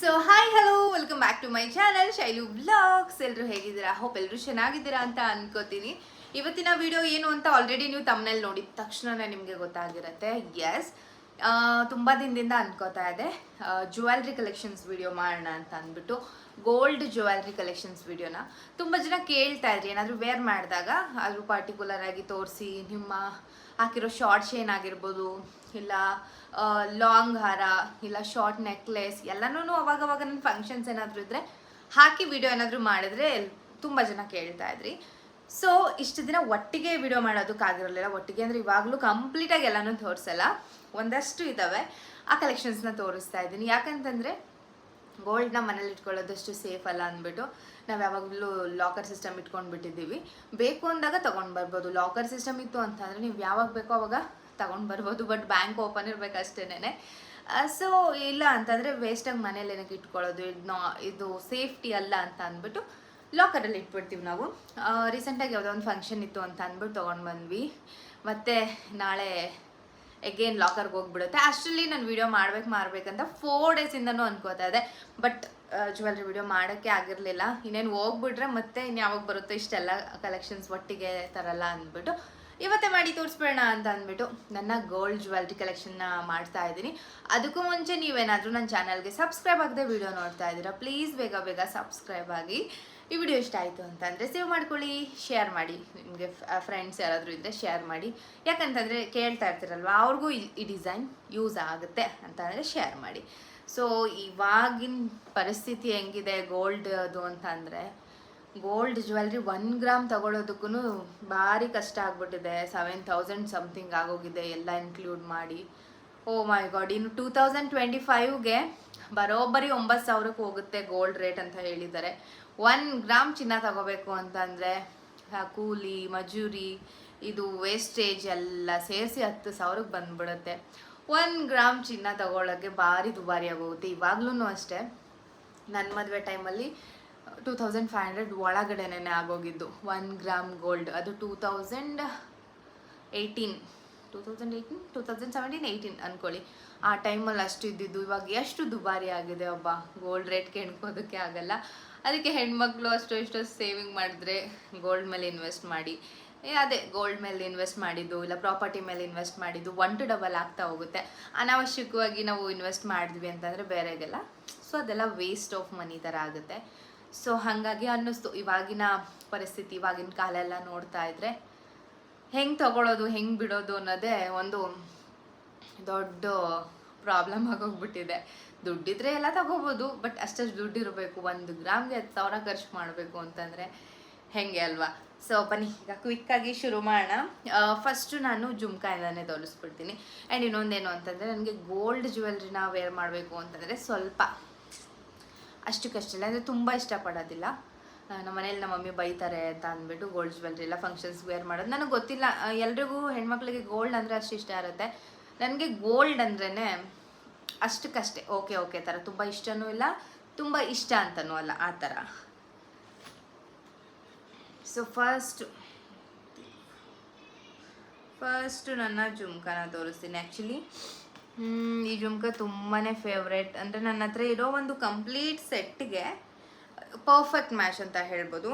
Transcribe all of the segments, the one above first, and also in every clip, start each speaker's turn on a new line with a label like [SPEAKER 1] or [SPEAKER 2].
[SPEAKER 1] So hi hello welcome back to my channel Shailu blogs ಎಲ್ಲರೂ ಹೇಗಿದ್ದೀರಾ? Hope ಎಲ್ಲರೂ ಚೆನ್ನಾಗಿದ್ದೀರಾ ಅಂತ ಅನ್ಕೋತೀನಿ. ಇವತ್ತಿನ ವಿಡಿಯೋ ಏನು ಅಂತ ಆಲ್ರೆಡಿ ನೀವು ತಮ್ಮನಲ್ಲಿ ನೋಡಿದ ತಕ್ಷಣನೇ ನಿಮಗೆ ಗೊತ್ತಾಗಿರುತ್ತೆ. ಎಸ್ ತುಂಬ ದಿನದಿಂದ ಅನ್ಕೋತಾ ಇದೆ. ಜುವೆಲ್ರಿ ಕಲೆಕ್ಷನ್ಸ್ ವಿಡಿಯೋ ಮಾಡೋಣ ಅಂತ ಅಂದ್ಬಿಟ್ಟು ಗೋಲ್ಡ್ ಜುವೆಲ್ರಿ ಕಲೆಕ್ಷನ್ಸ್ ವಿಡಿಯೋನ ತುಂಬ ಜನ ಕೇಳ್ತಾ ಇದ್ರಿ, ಏನಾದರೂ ವೇರ್ ಮಾಡಿದಾಗ ಅದು ಪರ್ಟಿಕ್ಯುಲರ್ ಆಗಿ ತೋರಿಸಿ, ನಿಮ್ಮ ಹಾಕಿರೋ ಶಾರ್ಟ್ ಏನಾಗಿರ್ಬೋದು, ಇಲ್ಲ ಲಾಂಗ್ ಹಾರ ಇಲ್ಲ ಶಾರ್ಟ್ ನೆಕ್ಲೆಸ್ ಎಲ್ಲನೂ ಅವಾಗ ಅವಾಗ ನನ್ನ ಫಂಕ್ಷನ್ಸ್ ಏನಾದರೂ ಇದ್ದರೆ ಹಾಕಿ ವಿಡಿಯೋ ಏನಾದರೂ ಮಾಡಿದ್ರೆ ತುಂಬ ಜನ ಕೇಳ್ತಾ ಇದ್ರಿ. ಸೊ ಇಷ್ಟು ದಿನ ಒಟ್ಟಿಗೆ ವಿಡಿಯೋ ಮಾಡೋದಕ್ಕಾಗಿರಲಿಲ್ಲ ಒಟ್ಟಿಗೆ ಅಂದರೆ ಇವಾಗಲೂ ಕಂಪ್ಲೀಟಾಗಿ ಎಲ್ಲನೂ ತೋರಿಸಲ್ಲ. ಒಂದಷ್ಟು ಇದ್ದಾವೆ ಆ ಕಲೆಕ್ಷನ್ಸ್ನ ತೋರಿಸ್ತಾ ಇದ್ದೀನಿ. ಯಾಕಂತಂದರೆ ಗೋಲ್ಡ್ನ ಮನೇಲಿ ಇಟ್ಕೊಳ್ಳೋದಷ್ಟು ಸೇಫ್ ಅಲ್ಲ ಅಂದ್ಬಿಟ್ಟು ನಾವು ಯಾವಾಗಲೂ ಲಾಕರ್ ಸಿಸ್ಟಮ್ ಇಟ್ಕೊಂಡು ಬಿಟ್ಟಿದ್ದೀವಿ ಬೇಕು ಅಂದಾಗ ತೊಗೊಂಡು ಬರ್ಬೋದು. ಲಾಕರ್ ಸಿಸ್ಟಮ್ ಇತ್ತು ಅಂತಂದರೆ ನೀವು ಯಾವಾಗ ಬೇಕೋ ಅವಾಗ ತಗೊಂಡು ಬರ್ಬೋದು ಬಟ್ ಬ್ಯಾಂಕ್ ಓಪನ್ ಇರಬೇಕು ಅಷ್ಟೇನೆ ಸೊ ಇಲ್ಲ ಅಂತಂದರೆ ವೇಸ್ಟಾಗಿ ಮನೇಲಿ ಏನಕ್ಕೆ ಇಟ್ಕೊಳ್ಳೋದು? ಇದು ನಾ, ಇದು ಸೇಫ್ಟಿ ಅಲ್ಲ ಅಂತ ಅಂದ್ಬಿಟ್ಟು ಲಾಕರಲ್ಲಿ ಇಟ್ಬಿಡ್ತೀವಿ ನಾವು. ರೀಸೆಂಟಾಗಿ ಯಾವುದೋ ಒಂದು ಫಂಕ್ಷನ್ ಇತ್ತು ಅಂತ ಅಂದ್ಬಿಟ್ಟು ತೊಗೊಂಡು ಬಂದ್ವಿ. ಮತ್ತು ನಾಳೆ ಎಗೇನ್ ಲಾಕರ್ಗೆ ಹೋಗ್ಬಿಡುತ್ತೆ. ಅಷ್ಟರಲ್ಲಿ ನಾನು ವಿಡಿಯೋ ಮಾಡ್ಬೇಕು ಮಾಡ್ಬೇಕಂತ ಫೋರ್ ಡೇಸಿಂದನೂ ಅನ್ಕೋತಾ ಇದೆ ಬಟ್ ಜ್ಯುವೆಲ್ರಿ ವೀಡಿಯೋ ಮಾಡೋಕ್ಕೆ ಆಗಿರಲಿಲ್ಲ. ಇನ್ನೇನು ಹೋಗ್ಬಿಟ್ರೆ ಮತ್ತೆ ಇನ್ನು ಯಾವಾಗ ಬರುತ್ತೋ ಇಷ್ಟೆಲ್ಲ ಕಲೆಕ್ಷನ್ಸ್ ಒಟ್ಟಿಗೆ ತರಲ್ಲ ಅಂದ್ಬಿಟ್ಟು ಇವತ್ತೇ ಮಾಡಿ ತೋರಿಸ್ಬೇಡ ಅಂತ ಅಂದ್ಬಿಟ್ಟು ನನ್ನ ಗೋಲ್ಡ್ ಜ್ಯುವೆಲ್ರಿ ಕಲೆಕ್ಷನ್ನ ಮಾಡ್ತಾ ಇದ್ದೀನಿ. ಅದಕ್ಕೂ ಮುಂಚೆ ನೀವೇನಾದರೂ ನನ್ನ ಚಾನಲ್ಗೆ ಸಬ್ಸ್ಕ್ರೈಬ್ ಆಗದೆ ವಿಡಿಯೋ ನೋಡ್ತಾ ಇದ್ದೀರಾ ಪ್ಲೀಸ್ ಬೇಗ ಬೇಗ ಸಬ್ಸ್ಕ್ರೈಬ್ ಆಗಿ ಈ ವಿಡಿಯೋ ಇಷ್ಟ ಆಯಿತು ಅಂತಂದರೆ ಸೇವ್ ಮಾಡ್ಕೊಳ್ಳಿ ಶೇರ್ ಮಾಡಿ, ನಿಮಗೆ ಫ್ರೆಂಡ್ಸ್ ಯಾರಾದರೂ ಇದ್ದರೆ ಶೇರ್ ಮಾಡಿ. ಯಾಕಂತಂದರೆ ಕೇಳ್ತಾ ಇರ್ತೀರಲ್ವ, ಅವ್ರಿಗೂ ಈ- ಡಿಸೈನ್ ಯೂಸ್ ಆಗುತ್ತೆ ಅಂತಂದರೆ ಶೇರ್ ಮಾಡಿ. ಸೊ ಇವಾಗಿನ ಪರಿಸ್ಥಿತಿ ಹೆಂಗಿದೆ ಗೋಲ್ಡ್ ಅದು ಅಂತ ಅಂದರೆ ಗೋಲ್ಡ್ ಜ್ಯುವೆಲ್ರಿ ಒನ್ ಗ್ರಾಮ್ ತಗೊಳ್ಳೋದಕ್ಕೂ ಭಾರಿ ಕಷ್ಟ ಆಗ್ಬಿಟ್ಟಿದೆ. ಸೆವೆನ್ ತೌಸಂಡ್ ಸಮಥಿಂಗ್ ಆಗೋಗಿದೆ ಎಲ್ಲ ಇನ್ಕ್ಲೂಡ್ ಮಾಡಿ. ಓ ಮೈ ಗಾಡ್ ಇನ್ನು ಟೂ ತೌಸಂಡ್ ಟ್ವೆಂಟಿ ಫೈವ್ಗೆ ಬರೋಬ್ಬರಿ ಒಂಬತ್ತು ಸಾವಿರಕ್ಕೆ ಹೋಗುತ್ತೆ ಗೋಲ್ಡ್ ರೇಟ್ ಅಂತ ಹೇಳಿದ್ದಾರೆ. ಒನ್ ಗ್ರಾಮ್ ಚಿನ್ನ ತಗೋಬೇಕು ಅಂತಂದರೆ ಕೂಲಿ, ಮಜೂರಿ, ಇದು ವೇಸ್ಟೇಜ್ ಎಲ್ಲ ಸೇರಿಸಿ ಹತ್ತು ಸಾವಿರಕ್ಕೆ ಬಂದ್ಬಿಡುತ್ತೆ. ಒನ್ ಗ್ರಾಮ್ ಚಿನ್ನ ತಗೊಳ್ಳೋಕ್ಕೆ ಭಾರಿ ದುಬಾರಿ ಆಗೋಗುತ್ತೆ. ಇವಾಗ್ಲೂ ಅಷ್ಟೇ. ನನ್ನ ಮದುವೆ ಟೈಮಲ್ಲಿ ಟೂ ತೌಸಂಡ್ ಫೈವ್ ಹಂಡ್ರೆಡ್ ಒಳಗಡೆನೇ ಆಗೋಗಿದ್ದು. ಒನ್ ಗ್ರಾಮ್ ಗೋಲ್ಡ್ ಅದು two thousand eighteen two thousand eighteen two thousand seventeen eighteen ಅಂದ್ಕೊಳ್ಳಿ ಆ ಟೈಮಲ್ಲಿ ಅಷ್ಟು ಇದ್ದಿದ್ದು. ಇವಾಗ ಎಷ್ಟು ದುಬಾರಿ ಆಗಿದೆ ಒಬ್ಬ ಗೋಲ್ಡ್ ರೇಟ್ ಕೆಣ್ಕೋದಕ್ಕೆ ಆಗಲ್ಲ. ಅದಕ್ಕೆ ಹೆಣ್ಮಕ್ಳು ಅಷ್ಟು ಇಷ್ಟು ಸೇವಿಂಗ್ ಮಾಡಿದ್ರೆ ಗೋಲ್ಡ್ ಮೇಲೆ ಇನ್ವೆಸ್ಟ್ ಮಾಡಿ. ಅದೇ ಗೋಲ್ಡ್ ಮೇಲೆ ಇನ್ವೆಸ್ಟ್ ಮಾಡಿದ್ದು, ಇಲ್ಲ ಪ್ರಾಪರ್ಟಿ ಮೇಲೆ ಇನ್ವೆಸ್ಟ್ ಮಾಡಿದ್ದು ಒನ್ ಟು ಡಬಲ್ ಆಗ್ತಾ ಹೋಗುತ್ತೆ. ಅನಾವಶ್ಯಕವಾಗಿ ನಾವು ಇನ್ವೆಸ್ಟ್ ಮಾಡಿದ್ವಿ ಅಂತಂದರೆ ಬೇರೆಗೆಲ್ಲ. ಸೊ ಅದೆಲ್ಲ ವೇಸ್ಟ್ ಆಫ್ ಮನಿ ಥರ ಆಗುತ್ತೆ. ಸೊ ಹಾಗಾಗಿ ಅನ್ನಿಸ್ತು. ಇವಾಗಿನ ಪರಿಸ್ಥಿತಿ, ಇವಾಗಿನ ಕಾಲ ಎಲ್ಲ ನೋಡ್ತಾ ಇದ್ರೆ ಹೆಂಗೆ ತಗೊಳ್ಳೋದು ಹೆಂಗೆ ಬಿಡೋದು ಅನ್ನೋದೇ ಒಂದು ದೊಡ್ಡ ಪ್ರಾಬ್ಲಮ್ ಆಗೋಗ್ಬಿಟ್ಟಿದೆ. ದುಡ್ಡಿದ್ರೆ ಎಲ್ಲ ತಗೋಬೋದು ಬಟ್ ಅಷ್ಟಷ್ಟು ದುಡ್ಡು ಇರಬೇಕು. ಒಂದು ಗ್ರಾಮ್ಗೆ ಹತ್ತು ಸಾವಿರ ಖರ್ಚು ಮಾಡಬೇಕು ಅಂತಂದರೆ ಹೆಂಗೆ ಅಲ್ವಾ? ಸೊ ಬನ್ನಿ, ಈಗ ಕ್ವಿಕ್ಕಾಗಿ ಶುರು ಮಾಡೋಣ. ಫಸ್ಟು ನಾನು ಜುಮ್ಕಾಯಿಂದನೇ ತೋರಿಸ್ಬಿಡ್ತೀನಿ. ಆ್ಯಂಡ್ ಇನ್ನೊಂದೇನು ಅಂತಂದರೆ, ನನಗೆ ಗೋಲ್ಡ್ ಜ್ಯುವೆಲ್ರಿನ ವೇರ್ ಮಾಡಬೇಕು ಅಂತಂದರೆ ಸ್ವಲ್ಪ ಅಷ್ಟಕ್ಕಷ್ಟಲ್ಲ ಅಂದರೆ ತುಂಬ ಇಷ್ಟಪಡೋದಿಲ್ಲ. ನಮ್ಮ ಮನೇಲಿ ನಮ್ಮ ಮಮ್ಮಿ ಬೈತಾರೆ ಅಂತ ಅಂದ್ಬಿಟ್ಟು ಗೋಲ್ಡ್ ಜ್ಯುವೆಲ್ರಿ ಎಲ್ಲ ಫಂಕ್ಷನ್ಸ್ ವೇರ್ ಮಾಡೋದು. ನನಗೆ ಗೊತ್ತಿಲ್ಲ ಎಲ್ರಿಗೂ ಹೆಣ್ಮಕ್ಳಿಗೆ ಗೋಲ್ಡ್ ಅಂದರೆ ಅಷ್ಟು ಇಷ್ಟ ಇರುತ್ತೆ. ನನಗೆ ಗೋಲ್ಡ್ ಅಂದ್ರೇ ಅಷ್ಟಕ್ಕಷ್ಟೇ ಓಕೆ ಓಕೆ ಥರ ತುಂಬ ಇಷ್ಟನೂ ಇಲ್ಲ, ತುಂಬ ಇಷ್ಟ ಅಂತನೂ ಅಲ್ಲ, ಆ ಥರ ಸೊ ಫಸ್ಟ್ ಫಸ್ಟು ನನ್ನ ಜುಮ್ಕಾನ ತೋರಿಸ್ತೀನಿ ಆ್ಯಕ್ಚುಲಿ ಈ ಜುಮ್ಕ ತುಂಬಾ ಫೇವ್ರೆಟ್ ಅಂದರೆ ನನ್ನ ಹತ್ರ ಇರೋ ಒಂದು ಕಂಪ್ಲೀಟ್ ಸೆಟ್ಗೆ ಪರ್ಫೆಕ್ಟ್ ಮ್ಯಾಚ್ ಅಂತ ಹೇಳ್ಬೋದು.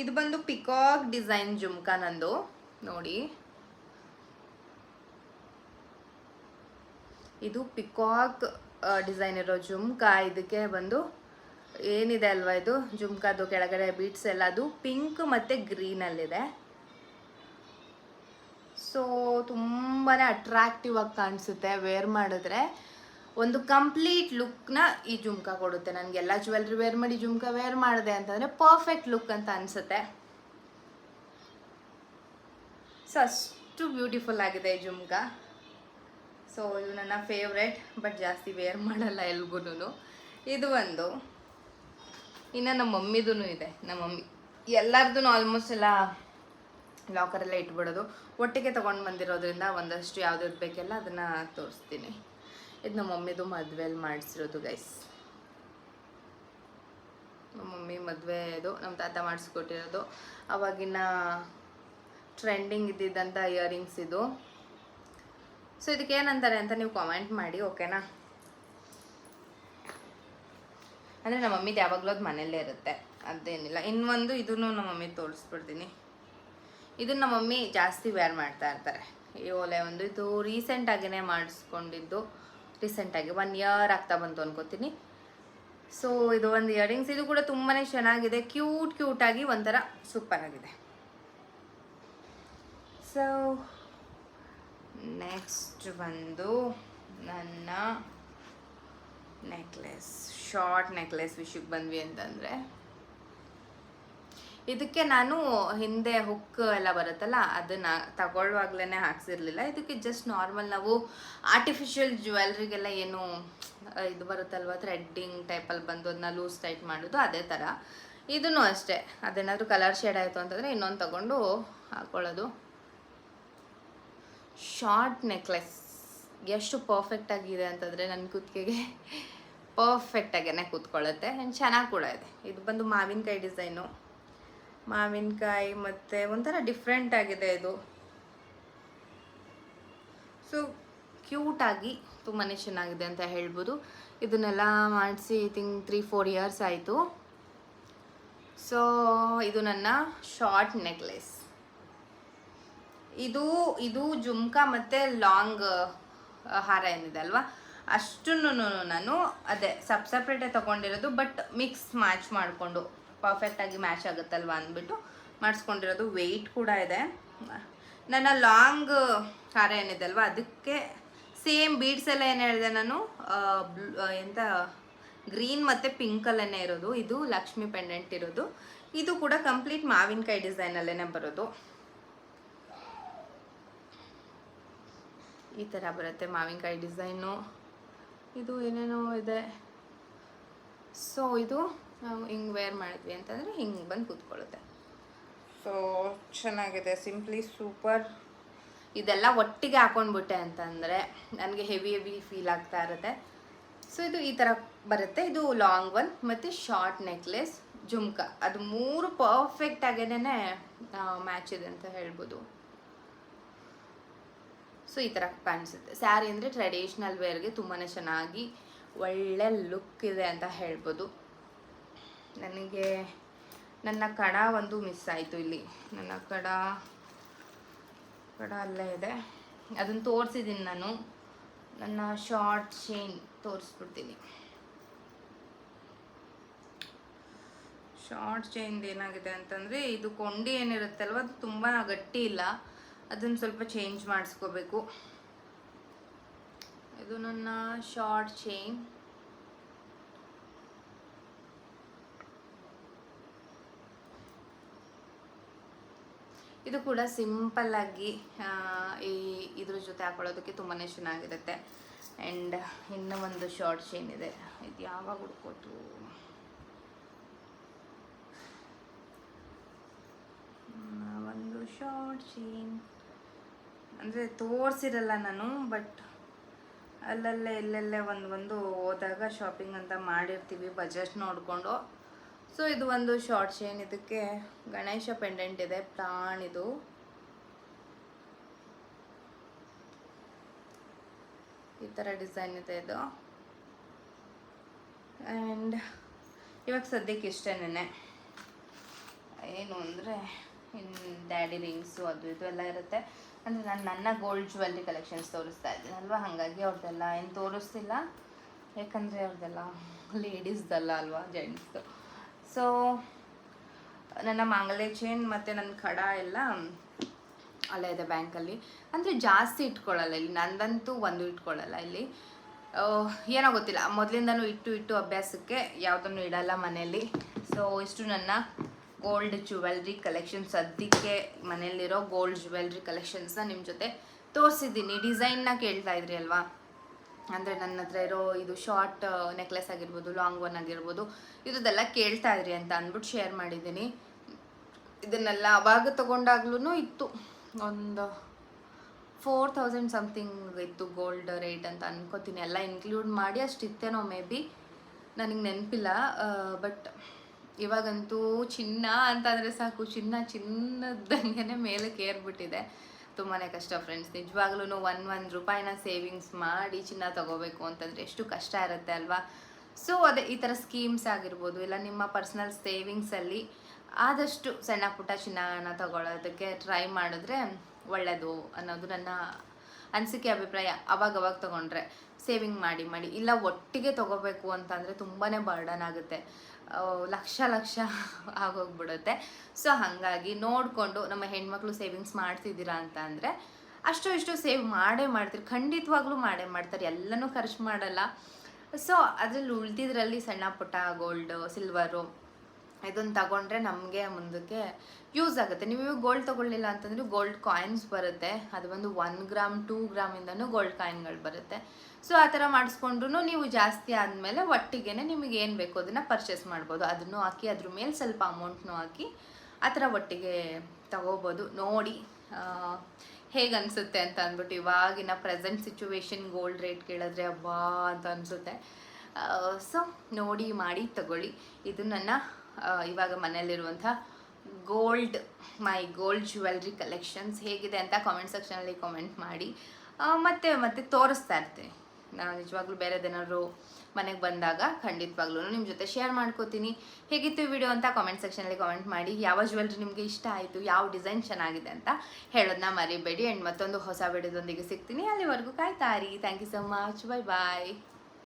[SPEAKER 1] ಇದು ಬಂದು ಪಿಕಾಕ್ ಡಿಸೈನ್ ಜುಮ್ಕ ನಂದು. ನೋಡಿ. ಇದು ಪಿಕಾಕ್ ಡಿಸೈನ್ ಇರೋ ಜುಮ್ಕ. ಇದಕ್ಕೆ ಬಂದು ಏನಿದೆ ಅಲ್ವಾ ಇದು? ಜುಮ್ಕಾದು ಕೆಳಗಡೆ ಬೀಟ್ಸ್ ಎಲ್ಲ. ಅದು ಪಿಂಕ್ ಮತ್ತು ಗ್ರೀನಲ್ಲಿದೆ ಸೊ ತುಂಬಾ ಅಟ್ರಾಕ್ಟಿವ್ ಆಗಿ ಕಾಣಿಸುತ್ತೆ ವೇರ್ ಮಾಡಿದ್ರೆ. ಒಂದು ಕಂಪ್ಲೀಟ್ ಲುಕ್ನ ಈ ಜುಮ್ಕ ಕೊಡುತ್ತೆ. ನನಗೆಲ್ಲ ಜ್ಯುವೆಲ್ರಿ ವೇರ್ ಮಾಡಿ ಜುಮ್ಕ ವೇರ್ ಮಾಡಿದೆ ಅಂತಂದರೆ ಪರ್ಫೆಕ್ಟ್ ಲುಕ್ ಅಂತ ಅನಿಸುತ್ತೆ. ಸೊ ಅಷ್ಟು ಬ್ಯೂಟಿಫುಲ್ ಆಗಿದೆ ಈ ಜುಮ್ಕ. ಸೊ ಇದು ನನ್ನ ಫೇವ್ರೆಟ್ ಬಟ್ ಜಾಸ್ತಿ ವೇರ್ ಮಾಡಲ್ಲ ಎಲ್ಗೂ ಇದು ಒಂದು. ಇನ್ನು ನಮ್ಮ ಮಮ್ಮಿದೂ ಇದೆ. ನಮ್ಮ ಮಮ್ಮಿ ಎಲ್ಲರದ್ದು ಆಲ್ಮೋಸ್ಟ್ ಎಲ್ಲ ಲಾಕರಲ್ಲೇ ಇಟ್ಬಿಡೋದು. ಒಟ್ಟಿಗೆ ತೊಗೊಂಡು ಬಂದಿರೋದ್ರಿಂದ ಒಂದಷ್ಟು ಯಾವ್ದು ಬೇಕೆಲ್ಲ ಅದನ್ನು ತೋರಿಸ್ತೀನಿ. ಇದು ನಮ್ಮ ಮಮ್ಮಿದು ಮದುವೆಯಲ್ಲಿ ಮಾಡಿಸಿರೋದು ಗೈಸ್ ನಮ್ಮ ಮಮ್ಮಿ ಮದುವೆದು ನಮ್ಮ ತಾತ ಮಾಡಿಸ್ಕೊಟ್ಟಿರೋದು. ಅವಾಗಿನ ಟ್ರೆಂಡಿಂಗ್ ಇದ್ದಿದ್ದಂಥ ಇಯರಿಂಗ್ಸ್ ಇದು. ಸೊ ಇದಕ್ಕೆ ಏನಂತಾರೆ ಅಂತ ನೀವು ಕಾಮೆಂಟ್ ಮಾಡಿ ಓಕೆನಾ ಅಂದರೆ ನಮ್ಮ ಮಮ್ಮಿದು ಯಾವಾಗಲೂ ಅದು ಮನೇಲೇ ಇರುತ್ತೆ. ಅದೇನಿಲ್ಲ. ಇನ್ನೊಂದು ಇದನ್ನು ನಮ್ಮ ಮಮ್ಮಿ ತೋರಿಸ್ಬಿಡ್ತೀನಿ. ಇದನ್ನ ಮಮ್ಮಿ ಜಾಸ್ತಿ ವೇರ್ ಮಾಡ್ತಾ ಇರ್ತಾರೆ. ಈ ಓಲೆ ಒಂದು, ಇದು ರೀಸೆಂಟಾಗಿನೇ ಮಾಡಿಸ್ಕೊಂಡಿದ್ದು. ರೀಸೆಂಟಾಗಿ ಒನ್ ಇಯರ್ ಆಗ್ತಾ ಬಂತು ಅನ್ಕೋತೀನಿ. ಸೊ ಇದು ಒಂದು ಇಯರಿಂಗ್ಸ್ ಇದು ಕೂಡ ತುಂಬಾ ಚೆನ್ನಾಗಿದೆ. ಕ್ಯೂಟ್ ಕ್ಯೂಟಾಗಿ ಒಂಥರ ಸೂಪರ್ ಆಗಿದೆ. ಸೊ ನೆಕ್ಸ್ಟ್ ಬಂದು ನನ್ನ ನೆಕ್ಲೆಸ್ ಶಾರ್ಟ್ ನೆಕ್ಲೆಸ್ ವಿಷಯಕ್ಕೆ ಬಂದ್ವಿ ಅಂತಂದರೆ. ಇದಕ್ಕೆ ನಾನು ಹಿಂದೆ ಹುಕ್ ಎಲ್ಲ ಬರುತ್ತಲ್ಲ, ಅದನ್ನ ತಗೊಳ್ಳುವಾಗ್ಲೇ ಹಾಕ್ಸಿರ್ಲಿಲ್ಲ. ಇದಕ್ಕೆ ಜಸ್ಟ್ ನಾರ್ಮಲ್ ನಾವು ಆರ್ಟಿಫಿಷಿಯಲ್ ಜ್ಯುವೆಲ್ರಿಗೆಲ್ಲ ಏನು, ಇದು ಬರುತ್ತಲ್ವ ಥ್ರೆಡ್ಡಿಂಗ್ ಟೈಪಲ್ಲಿ ಬಂದು ಅದನ್ನ ಲೂಸ್ ಟೈಟ್ ಮಾಡೋದು, ಅದೇ ಥರ ಇದನ್ನು ಅಷ್ಟೇ. ಅದೇನಾದರೂ ಕಲರ್ ಶೇಡ್ ಆಯಿತು ಅಂತಂದರೆ ಇನ್ನೊಂದು ತಗೊಂಡು ಹಾಕ್ಕೊಳ್ಳೋದು ಶಾರ್ಟ್ ನೆಕ್ಲೆಸ್ ಎಷ್ಟು ಪರ್ಫೆಕ್ಟ್ ಆಗಿದೆ ಅಂತಂದರೆ ನನ್ನ ಕುತ್ತಿಗೆಗೆ ಪರ್ಫೆಕ್ಟಾಗೇ ಕೂತ್ಕೊಳ್ಳುತ್ತೆ. ಆ್ಯಂಡ್ ಚೆನ್ನಾಗಿ ಕೂಡ ಇದೆ. ಇದು ಬಂದು ಮಾವಿನಕಾಯಿ ಡಿಸೈನು ಮಾವಿನಕಾಯಿ ಮತ್ತು ಒಂಥರ ಡಿಫ್ರೆಂಟ್ ಆಗಿದೆ ಇದು. ಸೊ ಕ್ಯೂಟಾಗಿ ತುಂಬಾ ಚೆನ್ನಾಗಿದೆ ಅಂತ ಹೇಳ್ಬೋದು. ಇದನ್ನೆಲ್ಲ ಮಾಡಿಸಿ ಥಿಂಕ್ ತ್ರೀ ಫೋರ್ ಇಯರ್ಸ್ ಆಯಿತು. ಸೊ ಇದು ನನ್ನ ಶಾರ್ಟ್ ನೆಕ್ಲೆಸ್ ಇದು ಇದು ಜುಮ್ಕಾ ಮತ್ತು ಲಾಂಗ್ ಹಾರ ಏನಿದೆ ಅಲ್ವಾ? ಅಷ್ಟನ್ನು ನಾನು ಅದೇ ಸಪ್ ಸಪ್ರೇಟೇ ತೊಗೊಂಡಿರೋದು ಬಟ್ ಮಿಕ್ಸ್ ಮ್ಯಾಚ್ ಮಾಡಿಕೊಂಡು. ಪರ್ಫೆಕ್ಟಾಗಿ ಮ್ಯಾಚ್ ಆಗುತ್ತಲ್ವ ಅಂದ್ಬಿಟ್ಟು ಮಾಡಿಸ್ಕೊಂಡಿರೋದು ವೆಯ್ಟ್ ಕೂಡ ಇದೆ. ನನ್ನ ಲಾಂಗ್ ಹಾರ ಏನಿದೆ ಅಲ್ವಾ? ಅದಕ್ಕೆ ಸೇಮ್ ಬೀಡ್ಸ್ ಎಲ್ಲ ಏನು ಹೇಳಿದೆ ನಾನು? ಎಂತ ಗ್ರೀನ್ ಮತ್ತು ಪಿಂಕಲ್ಲೇ ಇರೋದು. ಇದು ಲಕ್ಷ್ಮಿ ಪೆಂಡೆಂಟ್ ಇರೋದು. ಇದು ಕೂಡ ಕಂಪ್ಲೀಟ್ ಮಾವಿನಕಾಯಿ ಡಿಸೈನಲ್ಲೇ ಬರೋದು. ಈ ಥರ ಬರುತ್ತೆ ಮಾವಿನಕಾಯಿ ಡಿಸೈನು ಇದು ಏನೇನೋ ಇದೆ. ಸೊ ಇದು ನಾವು ಹಿಂಗೆ ವೇರ್ ಮಾಡಿದ್ವಿ ಅಂತಂದರೆ ಹಿಂಗೆ ಬಂದು ಕೂತ್ಕೊಳ್ಳುತ್ತೆ. ಸೊ ಚೆನ್ನಾಗಿದೆ ಸಿಂಪ್ಲಿ ಸೂಪರ್ ಇದೆಲ್ಲ ಒಟ್ಟಿಗೆ ಹಾಕೊಂಡ್ಬಿಟ್ಟೆ ಅಂತಂದರೆ ನನಗೆ ಹೆವಿ ಹೆವಿ ಫೀಲ್ ಆಗ್ತಾ ಇರುತ್ತೆ. ಸೊ ಇದು ಈ ಥರ ಬರುತ್ತೆ. ಇದು ಲಾಂಗ್ ಒನ್ ಮತ್ತು ಶಾರ್ಟ್ ನೆಕ್ಲೆಸ್ ಜುಮ್ಕ. ಅದು ಮೂರು ಪರ್ಫೆಕ್ಟ್ ಆಗೇನೆ ಮ್ಯಾಚ್ ಇದೆ ಅಂತ ಹೇಳ್ಬೋದು. ಸೊ ಈ ಥರ ಕಾಣಿಸುತ್ತೆ. ಸ್ಯಾರಿ ಅಂದರೆ ಟ್ರೆಡಿಷ್ನಲ್ ವೇರ್ಗೆ ತುಂಬಾ ಚೆನ್ನಾಗಿ ಒಳ್ಳೆ ಲುಕ್ ಇದೆ ಅಂತ ಹೇಳ್ಬೋದು. ನನಗೆ, ನನ್ನ ಕಡ ಒಂದು ಮಿಸ್ ಆಯಿತು ಇಲ್ಲಿ. ನನ್ನ ಕಡ ಕಡ ಅಲ್ಲೇ ಇದೆ. ಅದನ್ನು ತೋರಿಸಿದ್ದೀನಿ ನಾನು. ನನ್ನ ಶಾರ್ಟ್ ಚೈನ್ ತೋರಿಸ್ಬಿಡ್ತೀನಿ. ಶಾರ್ಟ್ ಚೈನ್ದು ಏನಾಗಿದೆ ಅಂತಂದರೆ, ಇದು ಕೊಂಡಿ ಏನಿರುತ್ತಲ್ವ, ಅದು ತುಂಬ ಗಟ್ಟಿ ಇಲ್ಲ. ಅದನ್ನು ಸ್ವಲ್ಪ ಚೇಂಜ್ ಮಾಡಿಸ್ಕೋಬೇಕು. ಇದು ನನ್ನ ಶಾರ್ಟ್ ಚೈನ್ ಇದು ಕೂಡ ಸಿಂಪಲ್ ಆಗಿ ಈ ಇದ್ರ ಜೊತೆ ಹಾಕೊಳ್ಳೋದಕ್ಕೆ ತುಂಬಾ ಚೆನ್ನಾಗಿರುತ್ತೆ. ಆ್ಯಂಡ್ ಇನ್ನು ಒಂದು ಶಾರ್ಟ್ ಚೈನ್ ಇದೆ. ಇದು ಯಾವಾಗ ಹುಡ್ಕೋತು? ಒಂದು ಶಾರ್ಟ್ ಚೈನ್ ಅಂದರೆ ತೋರಿಸಿರಲ್ಲ ನಾನು ಬಟ್ ಅಲ್ಲಲ್ಲೇ ಇಲ್ಲೆಲ್ಲೇ ಒಂದು ಒಂದು ಹೋದಾಗ ಶಾಪಿಂಗ್ ಅಂತ ಮಾಡಿರ್ತೀವಿ ಬಜೆಟ್ ನೋಡಿಕೊಂಡು. ಸೊ ಇದು ಒಂದು ಶಾರ್ಟ್ ಚೈನ್ ಇದಕ್ಕೆ ಗಣೇಶ ಪೆಂಡೆಂಟ್ ಇದೆ. ಪ್ರಾಣ್ ಇದು. ಈ ಥರ ಡಿಸೈನ್ ಇದೆ ಇದು. ಆ್ಯಂಡ್ ಇವಾಗ ಸದ್ಯಕ್ಕೆ ಇಷ್ಟೇನೆ ಏನು ಅಂದರೆ ಇನ್ನು ಡ್ಯಾಡಿ ರಿಂಗ್ಸು ಅದು ಇದು ಎಲ್ಲ ಇರುತ್ತೆ. ಅಂದರೆ ನಾನು ನನ್ನ ಗೋಲ್ಡ್ ಜ್ಯುವೆಲ್ರಿ ಕಲೆಕ್ಷನ್ಸ್ ತೋರಿಸ್ತಾ ಇದ್ದೀನಿ ಅಲ್ವಾ? ಹಾಗಾಗಿ ಅವ್ರದ್ದೆಲ್ಲ ಏನು ತೋರಿಸ್ತಿಲ್ಲ. ಯಾಕಂದರೆ ಅವ್ರದ್ದೆಲ್ಲ ಲೇಡೀಸ್ದಲ್ಲ ಅಲ್ವಾ ಜೆಂಟ್ಸ್ದು ಸೊ ನನ್ನ ಮಾಂಗಲ್ಯ ಚೈನ್ ಮತ್ತು ನನ್ನ ಖಡ ಎಲ್ಲ ಅಲ್ಲೇ ಇದೆ ಬ್ಯಾಂಕಲ್ಲಿ ಅಂದರೆ ಜಾಸ್ತಿ ಇಟ್ಕೊಳ್ಳಲ್ಲ ಇಲ್ಲಿ. ನಂದಂತೂ ಒಂದು ಇಟ್ಕೊಳ್ಳಲ್ಲ ಇಲ್ಲಿ. ಏನೋ ಗೊತ್ತಿಲ್ಲ. ಮೊದಲಿಂದನೂ ಇಟ್ಟು ಇಟ್ಟು ಅಭ್ಯಾಸಕ್ಕೆ ಯಾವುದನ್ನು ಇಡಲ್ಲ ಮನೆಯಲ್ಲಿ. ಸೊ ಇಷ್ಟು ನನ್ನ ಗೋಲ್ಡ್ ಜ್ಯುವೆಲ್ರಿ ಕಲೆಕ್ಷನ್ ಸದ್ಯಕ್ಕೆ ಮನೆಯಲ್ಲಿರೋ ಗೋಲ್ಡ್ ಜ್ಯುವೆಲ್ರಿ ಕಲೆಕ್ಷನ್ಸ್ನ ನಿಮ್ಮ ಜೊತೆ ತೋರಿಸಿದ್ದೀನಿ. ಡಿಸೈನ್ನ ಕೇಳ್ತಾ ಇದ್ರಿ ಅಲ್ವಾ? ಅಂದರೆ ನನ್ನ ಹತ್ರ ಇರೋ ಇದು ಶಾರ್ಟ್ ನೆಕ್ಲೆಸ್ ಆಗಿರ್ಬೋದು ಲಾಂಗ್ ಒನ್ ಆಗಿರ್ಬೋದು, ಇದ್ರದ್ದೆಲ್ಲ ಕೇಳ್ತಾ ಇದ್ರಿ ಅಂತ ಅಂದ್ಬಿಟ್ಟು ಶೇರ್ ಮಾಡಿದ್ದೀನಿ. ಇದನ್ನೆಲ್ಲ ಅವಾಗ ತೊಗೊಂಡಾಗ್ಲೂ ಇತ್ತು. ಒಂದು ಫೋರ್ ತೌಸಂಡ್ ಸಮಥಿಂಗ್ ಇತ್ತು ಗೋಲ್ಡ್ ರೇಟ್ ಅಂತ ಅನ್ಕೋತೀನಿ. ಎಲ್ಲ ಇನ್ಕ್ಲೂಡ್ ಮಾಡಿ ಅಷ್ಟಿತ್ತೇನೋ ಮೇ ಬಿ ನನಗೆ ನೆನಪಿಲ್ಲ ಬಟ್ ಇವಾಗಂತೂ ಚಿನ್ನ ಅಂತಂದರೆ ಸಾಕು. ಚಿನ್ನ ಚಿನ್ನದಂಗೆ ಮೇಲೆ ಏರ್ಬಿಟ್ಟಿದೆ ತುಂಬಾ ಕಷ್ಟ ಫ್ರೆಂಡ್ಸ್ ನಿಜವಾಗ್ಲೂ ಒನ್ ಒಂದು ರೂಪಾಯಿನ ಸೇವಿಂಗ್ಸ್ ಮಾಡಿ ಚಿನ್ನ ತಗೋಬೇಕು ಅಂತಂದರೆ ಎಷ್ಟು ಕಷ್ಟ ಇರುತ್ತೆ ಅಲ್ವಾ? ಸೊ ಅದೇ ಈ ಥರ ಸ್ಕೀಮ್ಸ್ ಆಗಿರ್ಬೋದು, ಇಲ್ಲ ನಿಮ್ಮ ಪರ್ಸ್ನಲ್ ಸೇವಿಂಗ್ಸಲ್ಲಿ ಆದಷ್ಟು ಸಣ್ಣ ಪುಟ್ಟ ಚಿನ್ನನ ತಗೊಳ್ಳೋದಕ್ಕೆ ಟ್ರೈ ಮಾಡಿದ್ರೆ ಒಳ್ಳೆಯದು ಅನ್ನೋದು ನನ್ನ ಅನಿಸಿಕೆ ಅಭಿಪ್ರಾಯ. ಅವಾಗ ಅವಾಗ ತೊಗೊಂಡ್ರೆ ಸೇವಿಂಗ್ ಮಾಡಿ ಮಾಡಿ. ಇಲ್ಲ ಒಟ್ಟಿಗೆ ತೊಗೋಬೇಕು ಅಂತಂದರೆ ತುಂಬಾ ಬರ್ಡನ್ ಆಗುತ್ತೆ. ಲಕ್ಷ ಲಕ್ಷ ಆಗೋಗ್ಬಿಡುತ್ತೆ. ಸೊ, ಹಾಗಾಗಿ ನೋಡಿಕೊಂಡು ನಮ್ಮ ಹೆಣ್ಮಕ್ಳು ಸೇವಿಂಗ್ಸ್ ಮಾಡ್ತಿದ್ದೀರಾ ಅಂತ ಅಂದರೆ, ಅಷ್ಟು ಇಷ್ಟು ಸೇವ್ ಮಾಡೇ ಮಾಡ್ತೀರಿ. ಖಂಡಿತವಾಗ್ಲೂ ಮಾಡೇ ಮಾಡ್ತಾರೆ. ಎಲ್ಲನೂ ಖರ್ಚು ಮಾಡಲ್ಲ. ಸೊ, ಅದರಲ್ಲಿ ಉಳ್ದಿದ್ರಲ್ಲಿ ಸಣ್ಣ ಪುಟ್ಟ ಗೋಲ್ಡ್ ಸಿಲ್ವರು ಇದನ್ನು ತಗೊಂಡ್ರೆ ನಮಗೆ ಮುಂದಕ್ಕೆ ಯೂಸ್ ಆಗುತ್ತೆ. ನೀವು ಗೋಲ್ಡ್ ತಗೊಳ್ಳಿಲ್ಲ ಅಂತಂದ್ರೆ ಗೋಲ್ಡ್ ಕಾಯಿನ್ಸ್ ಬರುತ್ತೆ. ಅದು ಒಂದು ಒನ್ ಗ್ರಾಮ್ ಟೂ ಗ್ರಾಮಿಂದನೂ ಗೋಲ್ಡ್ ಕಾಯಿನ್ಗಳು ಬರುತ್ತೆ. ಸೊ ಆ ಥರ ಮಾಡಿಸ್ಕೊಂಡ್ರು ನೀವು ಜಾಸ್ತಿ ಆದಮೇಲೆ ಒಟ್ಟಿಗೆ ನಿಮಗೆ ಏನು ಬೇಕು ಅದನ್ನು ಪರ್ಚೇಸ್ ಮಾಡ್ಬೋದು. ಅದನ್ನು ಹಾಕಿ, ಅದ್ರ ಮೇಲೆ ಸ್ವಲ್ಪ ಅಮೌಂಟ್ನೂ ಹಾಕಿ ಆ ಥರ ಒಟ್ಟಿಗೆ ತಗೋಬೋದು. ನೋಡಿ ಹೇಗೆ ಅನಿಸುತ್ತೆ ಅಂತ ಅಂದ್ಬಿಟ್ಟು ಇವಾಗಿನ ಪ್ರೆಸೆಂಟ್ ಸಿಚುವೇಶನ್ ಗೋಲ್ಡ್ ರೇಟ್ ಕೇಳಿದ್ರೆ ಅಬ್ಬಾ ಅಂತ ಅನಿಸುತ್ತೆ. ಸೊ ನೋಡಿ, ಮಾಡಿ ತಗೊಳ್ಳಿ. ಇದು ನನ್ನ ಇವಾಗ ಮನೆಯಲ್ಲಿರುವಂಥ gold, my gold jewellery collections ಹೇಗಿದೆ ಅಂತ ಕಾಮೆಂಟ್ ಸೆಕ್ಷನಲ್ಲಿ ಕಾಮೆಂಟ್ ಮಾಡಿ. ಮತ್ತೆ ಮತ್ತೆ ತೋರಿಸ್ತಾ ಇರ್ತೀನಿ. ನಾನು ನಿಜವಾಗ್ಲೂ ಬೇರೆದೇನಾದ್ರು ಮನೆಗೆ ಬಂದಾಗ ಖಂಡಿತವಾಗ್ಲೂ ನಿಮ್ಮ ಜೊತೆ ಶೇರ್ ಮಾಡ್ಕೋತೀನಿ. ಹೇಗಿತ್ತು ವಿಡಿಯೋ ಅಂತ ಕಾಮೆಂಟ್ ಸೆಕ್ಷನಲ್ಲಿ ಕಾಮೆಂಟ್ ಮಾಡಿ. ಯಾವ ಜ್ಯುವೆಲ್ರಿ ನಿಮಗೆ ಇಷ್ಟ ಆಯಿತು? ಯಾವ ಡಿಸೈನ್ ಚೆನ್ನಾಗಿದೆ ಅಂತ ಹೇಳೋದನ್ನ ಮರಿಬೇಡಿ. ಆ್ಯಂಡ್ ಮತ್ತೊಂದು ಹೊಸ ವಿಡಿಯೋದೊಂದಿಗೆ ಸಿಗ್ತೀನಿ. ಅಲ್ಲಿವರೆಗೂ ಕಾಯ್ತಾರಿ thank you so much bye bye